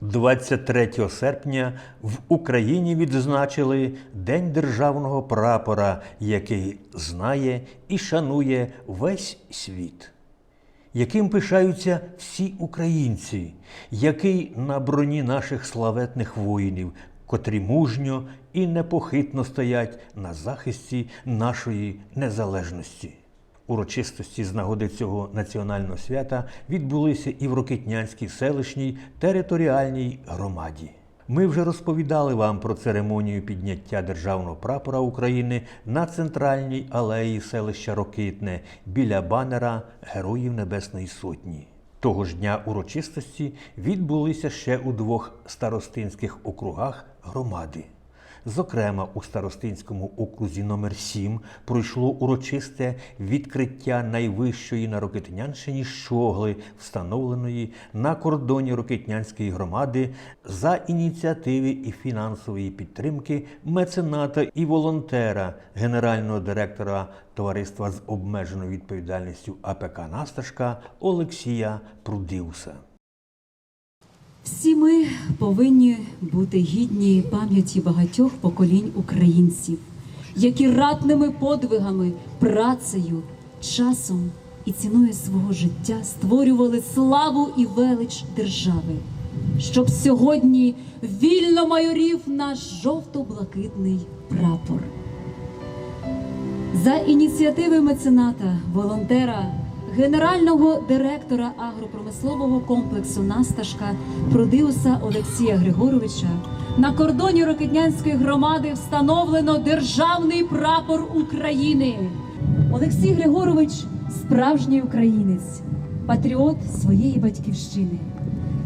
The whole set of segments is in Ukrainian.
23 серпня в Україні відзначили День державного прапора, який знає і шанує весь світ, яким пишаються всі українці, який на броні наших славетних воїнів, котрі мужньо і непохитно стоять на захисті нашої незалежності. Урочистості з нагоди цього національного свята відбулися і в Рокитнянській селищній територіальній громаді. Ми вже розповідали вам про церемонію підняття державного прапора України на центральній алеї селища Рокитне біля банера Героїв Небесної Сотні. Того ж дня урочистості відбулися ще у двох старостинських округах громади. Зокрема, у старостинському окрузі номер 7 пройшло урочисте відкриття найвищої на Рокитнянщині щогли, встановленої на кордоні Рокитнянської громади за ініціативи і фінансової підтримки мецената і волонтера, генерального директора товариства з обмеженою відповідальністю АПК Насташка Олексія Прудиуса. Всі ми повинні бути гідні пам'яті багатьох поколінь українців, які ратними подвигами, працею, часом і ціною свого життя створювали славу і велич держави, щоб сьогодні вільно майорів наш жовто-блакитний прапор. За ініціативи мецената, волонтера, генерального директора агропромислового комплексу Насташка Продиуса Олексія Григоровича на кордоні Рокетнянської громади встановлено державний прапор України. Олексій Григорович справжній українець, патріот своєї батьківщини.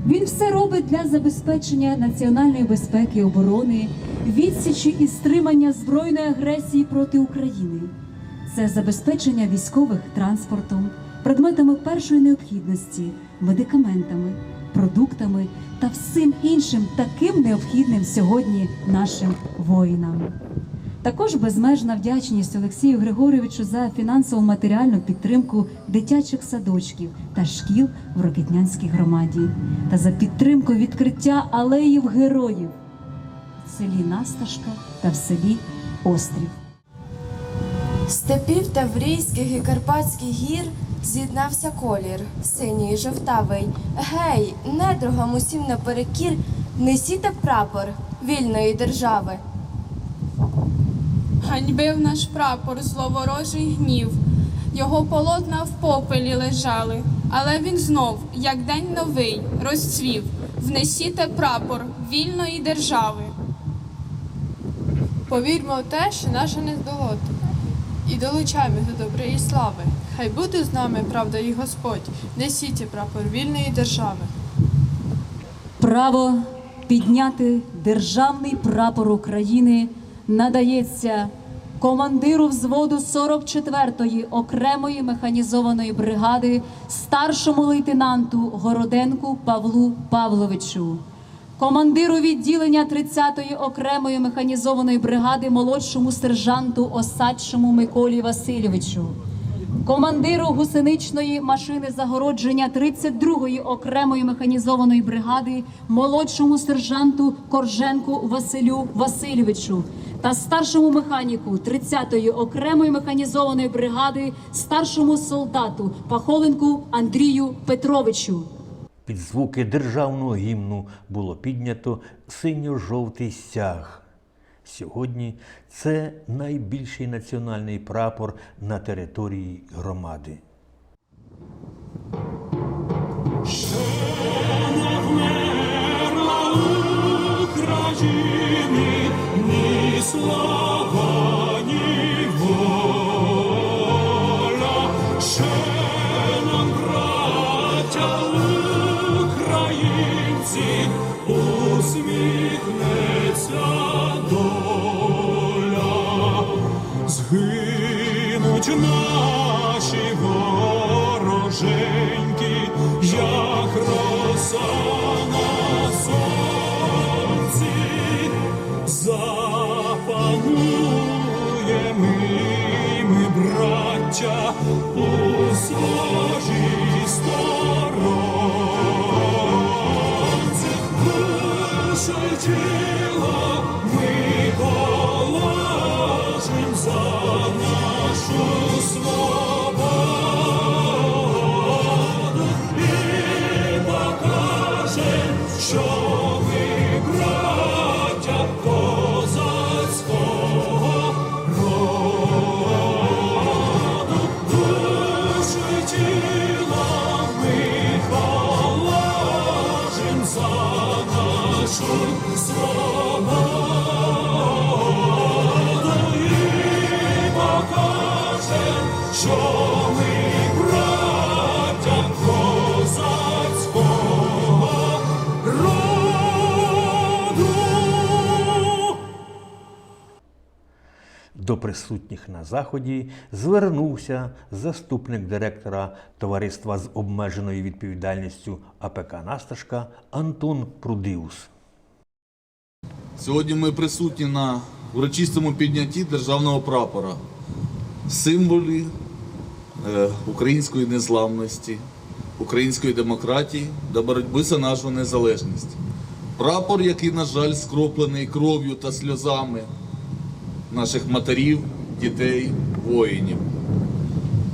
Він все робить для забезпечення національної безпеки і оборони, відсічі і стримання збройної агресії проти України. Це забезпечення військових транспортом, предметами першої необхідності, медикаментами, продуктами та всім іншим таким необхідним сьогодні нашим воїнам. Також безмежна вдячність Олексію Григоровичу за фінансово матеріальну підтримку дитячих садочків та шкіл в Рокетнянській громаді та за підтримку відкриття алеїв героїв в селі Насташка та в селі Острів. Степів Таврійських і Карпатських гір з'єднався колір, синій жовтавий. Гей, недругам усім наперекір, несіте прапор вільної держави. Ганьбив наш прапор зловорожий гнів, його полотна в попелі лежали, але він знов, як день новий, розцвів. Внесіте прапор вільної держави. Повірмо в те, що наша не і долучаємо до доброї слави. Хай буде з нами правда і Господь, несіть прапор вільної держави. Право підняти державний прапор України надається командиру взводу 44-ї окремої механізованої бригади старшому лейтенанту Городенку Павлу Павловичу, командиру відділення 30-ї окремої механізованої бригади молодшому сержанту Осадчому Миколі Васильовичу командиру гусеничної машини загородження 32-ї окремої механізованої бригади, молодшому сержанту Корженку Василю Васильовичу та старшому механіку 30-ї окремої механізованої бригади, старшому солдату Пахоленку Андрію Петровичу. Під звуки державного гімну було піднято синьо-жовтий стяг. Сьогодні це найбільший національний прапор на території громади. У присутніх на заході звернувся заступник директора товариства з обмеженою відповідальністю АПК Насташка Антон Прудиус. Сьогодні ми присутні на урочистому піднятті державного прапора, символі е, української незламності, української демократії та боротьби за нашу незалежність. Прапор, який, на жаль, скроплений кров'ю та сльозами наших матерів, дітей, воїнів.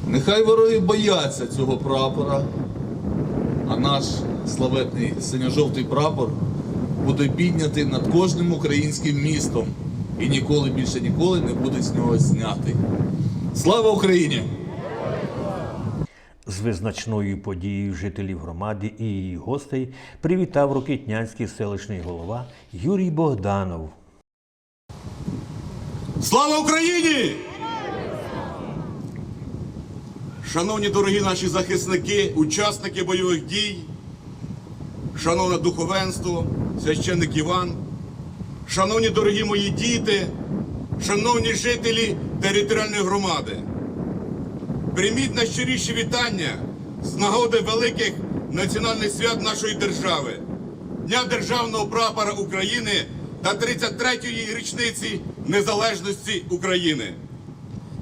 Нехай вороги бояться цього прапора, а наш славетний синьо-жовтий прапор буде піднятий над кожним українським містом і ніколи більше ніколи не буде з нього знятий. Слава Україні! З визначною подією жителів громади і її гостей привітав Рокитнянський селищний голова Юрій Богданов. Слава Україні! Шановні дорогі наші захисники, учасники бойових дій, шановне духовенство, священник Іван, шановні дорогі мої діти, шановні жителі територіальної громади, прийміть найщиріші вітання з нагоди великих національних свят нашої держави, Дня Державного прапора України та 33-ї річниці незалежності України.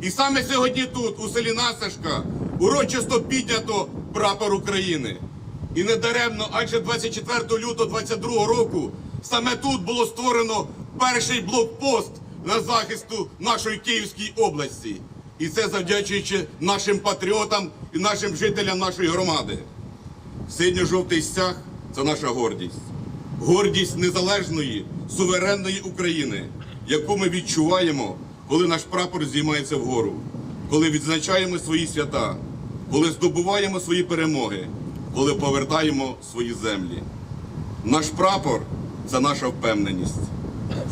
І саме сьогодні тут, у селі Насашка, урочисто піднято прапор України. І не даремно, адже 24 лютого 22 року саме тут було створено перший блокпост на захисту нашої Київської області. І це завдячуючи нашим патріотам і нашим жителям нашої громади. Синьо-жовтий стяг це наша гордість. Гордість незалежної, суверенної України, яку ми відчуваємо, коли наш прапор здіймається вгору, коли відзначаємо свої свята, коли здобуваємо свої перемоги, коли повертаємо свої землі. Наш прапор це наша впевненість.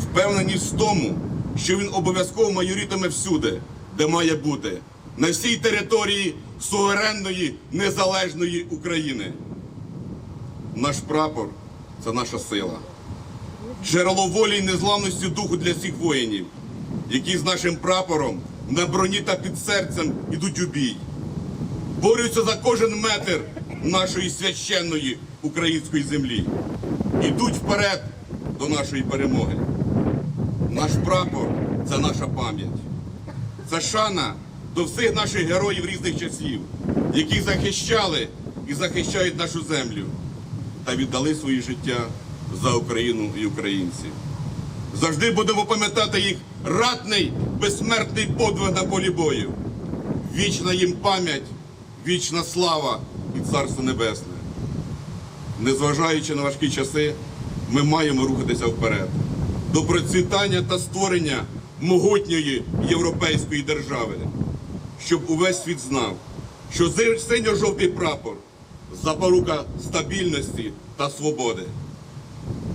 Впевненість в тому, що він обов'язково майорітиме всюди, де має бути, на всій території суверенної незалежної України. Наш прапор це наша сила. Джерело волі і незламності духу для всіх воїнів, які з нашим прапором на броні та під серцем ідуть у бій. Борються за кожен метр нашої священної української землі. Ідуть вперед до нашої перемоги. Наш прапор це наша пам'ять. Це шана до всіх наших героїв різних часів, які захищали і захищають нашу землю та віддали свої життя за Україну і українців. Завжди будемо пам'ятати їх ратний, безсмертний подвиг на полі бою. Вічна їм пам'ять, вічна слава і царство небесне. Незважаючи на важкі часи, ми маємо рухатися вперед до процвітання та створення могутньої європейської держави, щоб увесь світ знав, що синьо-жовтий прапор запорука стабільності та свободи.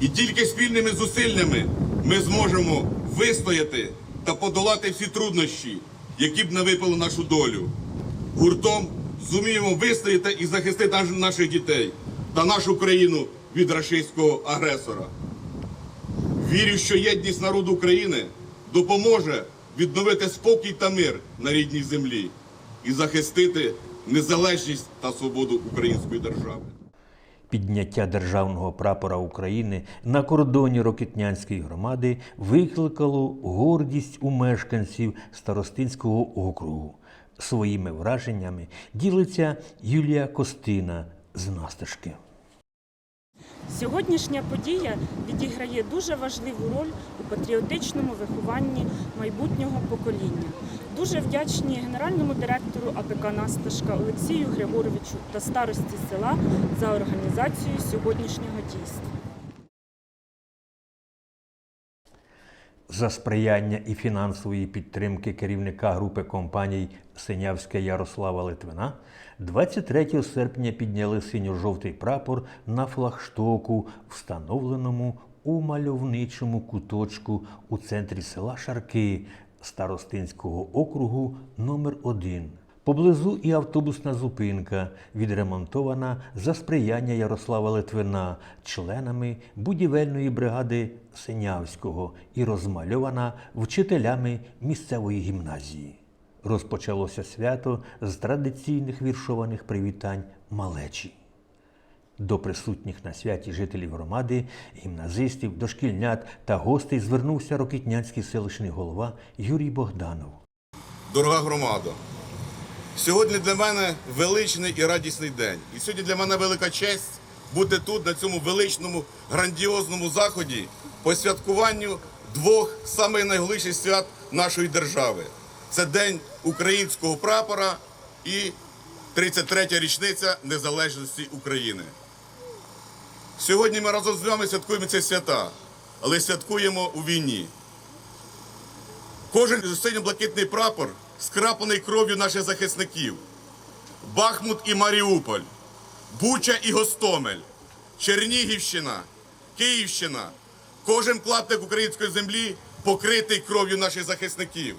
І тільки спільними зусиллями ми зможемо вистояти та подолати всі труднощі, які б не випали нашу долю. Гуртом зуміємо вистояти і захистити наших дітей та нашу країну від рашистського агресора. Вірю, що єдність народу України допоможе відновити спокій та мир на рідній землі і захистити незалежність та свободу української держави. Підняття державного прапора України на кордоні Рокитнянської громади викликало гордість у мешканців Старостинського округу. Своїми враженнями ділиться Юлія Костина з Насташки. Сьогоднішня подія відіграє дуже важливу роль у патріотичному вихованні майбутнього покоління. Дуже вдячні генеральному директору АПК Насташка Олексію Григоровичу та старості села за організацію сьогоднішнього дійства. За сприяння і фінансової підтримки керівника групи компаній Синявське Ярослава Литвина 23 серпня підняли синьо-жовтий прапор на флагштоку, встановленому у мальовничому куточку у центрі села Шарки Старостинського округу номер 1 Поблизу і автобусна зупинка, відремонтована за сприяння Ярослава Литвина, членами будівельної бригади Синявського і розмальована вчителями місцевої гімназії. Розпочалося свято з традиційних віршованих привітань малечі. До присутніх на святі жителів громади, гімназистів, дошкільнят та гостей звернувся рокітнянський селищний голова Юрій Богданов. Дорога громада, сьогодні для мене величний і радісний день. І сьогодні для мене велика честь бути тут, на цьому величному, грандіозному заході по святкуванню двох самих найголовніших свят нашої держави. Це День українського прапора і 33-я річниця незалежності України. Сьогодні ми разом з вами святкуємо ці свята, але святкуємо у війні. Кожен синьо-блакитний прапор скрапаний кров'ю наших захисників. Бахмут і Маріуполь, Буча і Гостомель, Чернігівщина, Київщина. Кожен клаптик української землі покритий кров'ю наших захисників.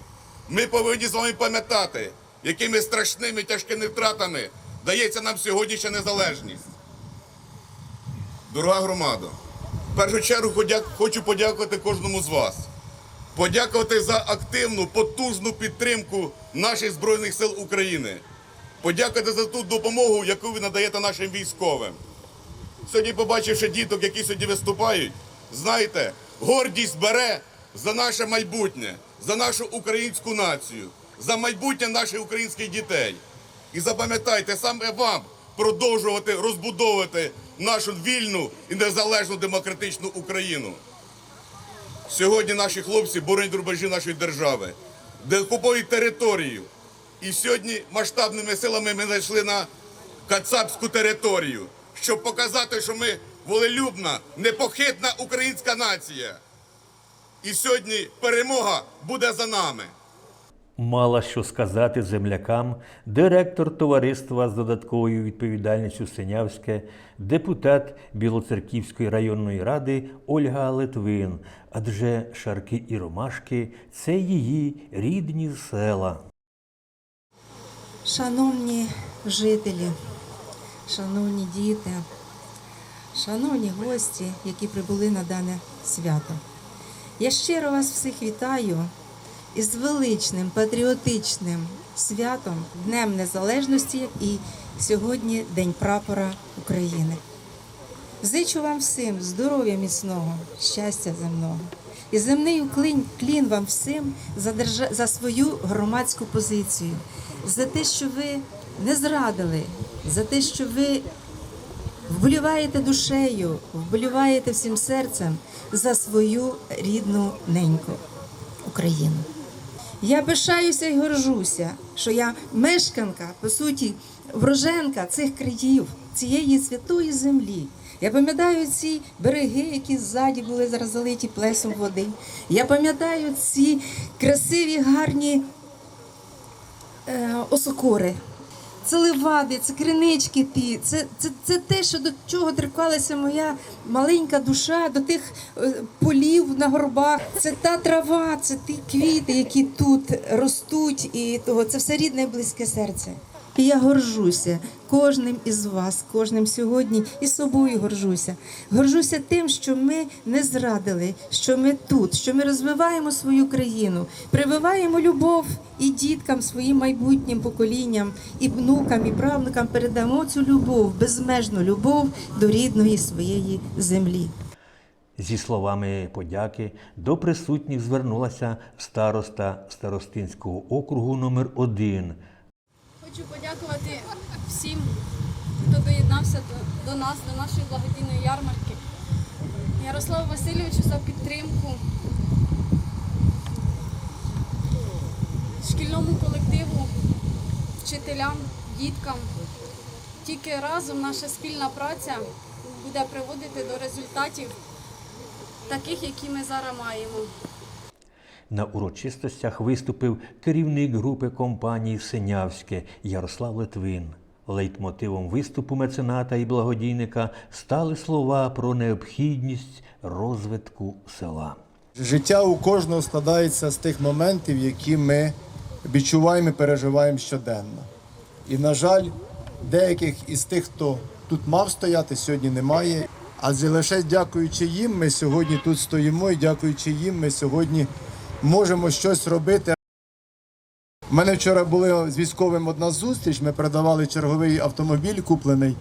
Ми повинні з вами пам'ятати, якими страшними тяжкими втратами дається нам сьогоднішня незалежність. Дорога громада, в першу чергу хочу подякувати кожному з вас. Подякувати за активну, потужну підтримку наших Збройних сил України. Подякувати за ту допомогу, яку ви надаєте нашим військовим. Сьогодні, побачивши діток, які сьогодні виступають, знаєте, гордість бере за наше майбутнє, за нашу українську націю, за майбутнє наших українських дітей. І запам'ятайте, саме вам продовжувати розбудовувати нашу вільну і незалежну демократичну Україну. Сьогодні наші хлопці боронять рубежі нашої держави, де окупують територію. І сьогодні масштабними силами ми зайшли на кацапську територію, щоб показати, що ми волелюбна, непохитна українська нація. І сьогодні перемога буде за нами. Мала що сказати землякам директор товариства з додатковою відповідальністю Синявське, депутат Білоцерківської районної ради Ольга Литвин, адже Шарки і Ромашки це її рідні села. Шановні жителі, шановні діти, шановні гості, які прибули на дане свято. Я щиро вас всіх вітаю із величним патріотичним святом, Днем Незалежності і сьогодні День прапора України. Зичу вам всім здоров'я міцного, щастя земного. І земний уклін клін вам всім за, держа... за свою громадську позицію, за те, що ви не зрадили, за те, що ви вболіваєте душею, вболіваєте всім серцем за свою рідну неньку Україну. Я пишаюся і горжуся, що я мешканка, по суті, вроженка цих країв, цієї святої землі. Я пам'ятаю ці береги, які ззаді були зараз залиті плесом води. Я пам'ятаю ці красиві, гарні е, осокори. Це левади, це кринички ті, це, це, це те, що до чого торкалася моя маленька душа, до тих е, полів на горбах. Це та трава, це ті квіти, які тут ростуть, і того це все рідне близьке серце. І я горжуся кожним із вас, кожним сьогодні і собою горжуся. Горжуся тим, що ми не зрадили, що ми тут, що ми розвиваємо свою країну, прививаємо любов і діткам, своїм майбутнім поколінням, і внукам, і правнукам передамо цю любов, безмежну любов до рідної своєї землі. Зі словами подяки до присутніх звернулася староста Старостинського округу номер 1 Хочу подякувати всім хто доєднався до, до нас, до нашої благодійної ярмарки. Ярославу Васильовичу за підтримку, шкільному колективу, вчителям, діткам. Тільки разом наша спільна праця буде приводити до результатів таких, які ми зараз маємо. На урочистостях виступив керівник групи компанії Синявське Ярослав Литвин. Лейтмотивом виступу мецената і благодійника стали слова про необхідність розвитку села. Життя у кожного складається з тих моментів, які ми відчуваємо і переживаємо щоденно. І, на жаль, деяких із тих, хто тут мав стояти, сьогодні немає. Адже лише дякуючи їм, ми сьогодні тут стоїмо, і дякуючи їм, ми сьогодні можемо щось робити. У мене вчора була з військовим одна зустріч, ми передавали черговий автомобіль куплений.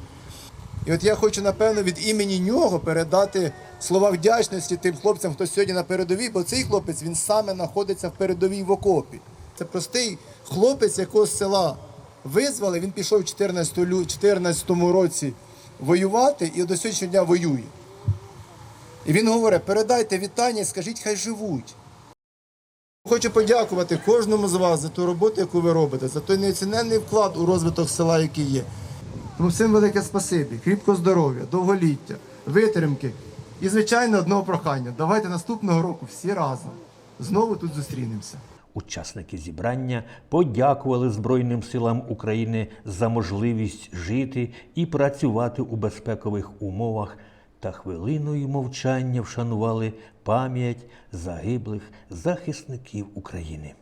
І от я хочу, напевно, від імені нього передати слова вдячності тим хлопцям, хто сьогодні на передовій, бо цей хлопець він саме знаходиться в передовій в окопі. Це простий хлопець, якого з села визвали. Він пішов в 14 лю- 14 році воювати і до сьогоднішнього дня воює. І він говорить: передайте вітання, скажіть, хай живуть. Хочу подякувати кожному з вас за ту роботу, яку ви робите, за той неоціненний вклад у розвиток села, який є. Тому всім велике спасибі, кріпкого здоров'я, довголіття, витримки. І, звичайно, одного прохання. Давайте наступного року всі разом знову тут зустрінемося. Учасники зібрання подякували Збройним силам України за можливість жити і працювати у безпекових умовах та хвилиною мовчання вшанували пам'ять загиблих захисників України.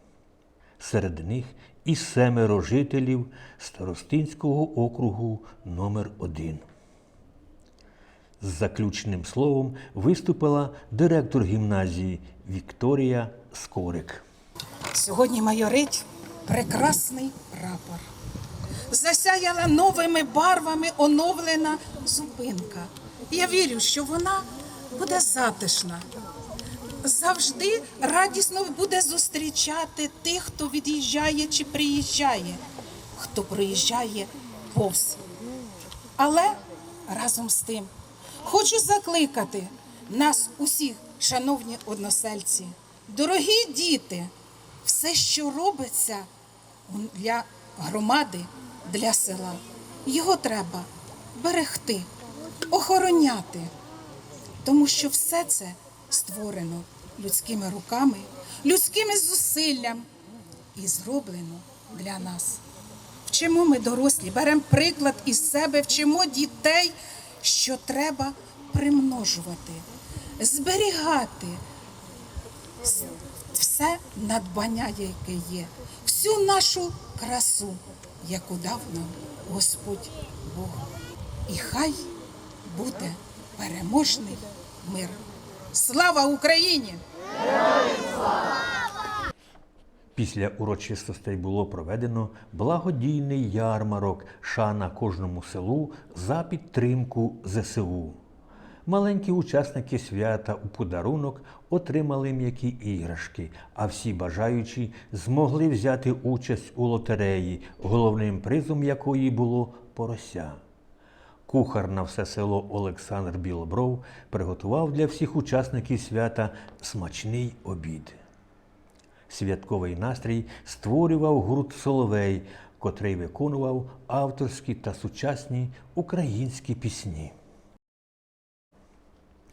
Серед них і семеро жителів Старостинського округу номер 1 З заключним словом виступила директор гімназії Вікторія Скорик. Сьогодні майорить прекрасний прапор. Засяяла новими барвами оновлена зупинка. Я вірю, що вона буде затишна. Завжди радісно буде зустрічати тих, хто від'їжджає чи приїжджає, хто проїжджає повз. Але разом з тим хочу закликати нас усіх, шановні односельці, дорогі діти, все, що робиться для громади, для села, його треба берегти, охороняти, тому що все це створено людськими руками, людськими зусиллями і зроблено для нас. Вчимо ми дорослі, беремо приклад із себе, вчимо дітей, що треба примножувати, зберігати все надбання, яке є, всю нашу красу, яку дав нам Господь Бог. І хай буде переможний мир. Слава Україні! Після урочистостей було проведено благодійний ярмарок шана кожному селу за підтримку ЗСУ. Маленькі учасники свята у подарунок отримали м'які іграшки, а всі бажаючі змогли взяти участь у лотереї, головним призом якої було порося. Кухар на все село Олександр Білобров приготував для всіх учасників свята смачний обід. Святковий настрій створював гурт Соловей, котрий виконував авторські та сучасні українські пісні.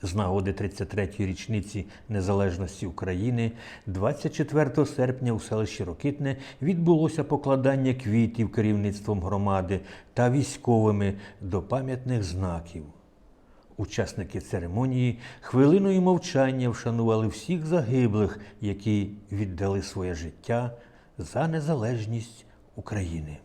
З нагоди 33-ї річниці незалежності України 24 серпня у селищі Рокитне відбулося покладання квітів керівництвом громади та військовими до пам'ятних знаків. Учасники церемонії хвилиною мовчання вшанували всіх загиблих, які віддали своє життя за незалежність України.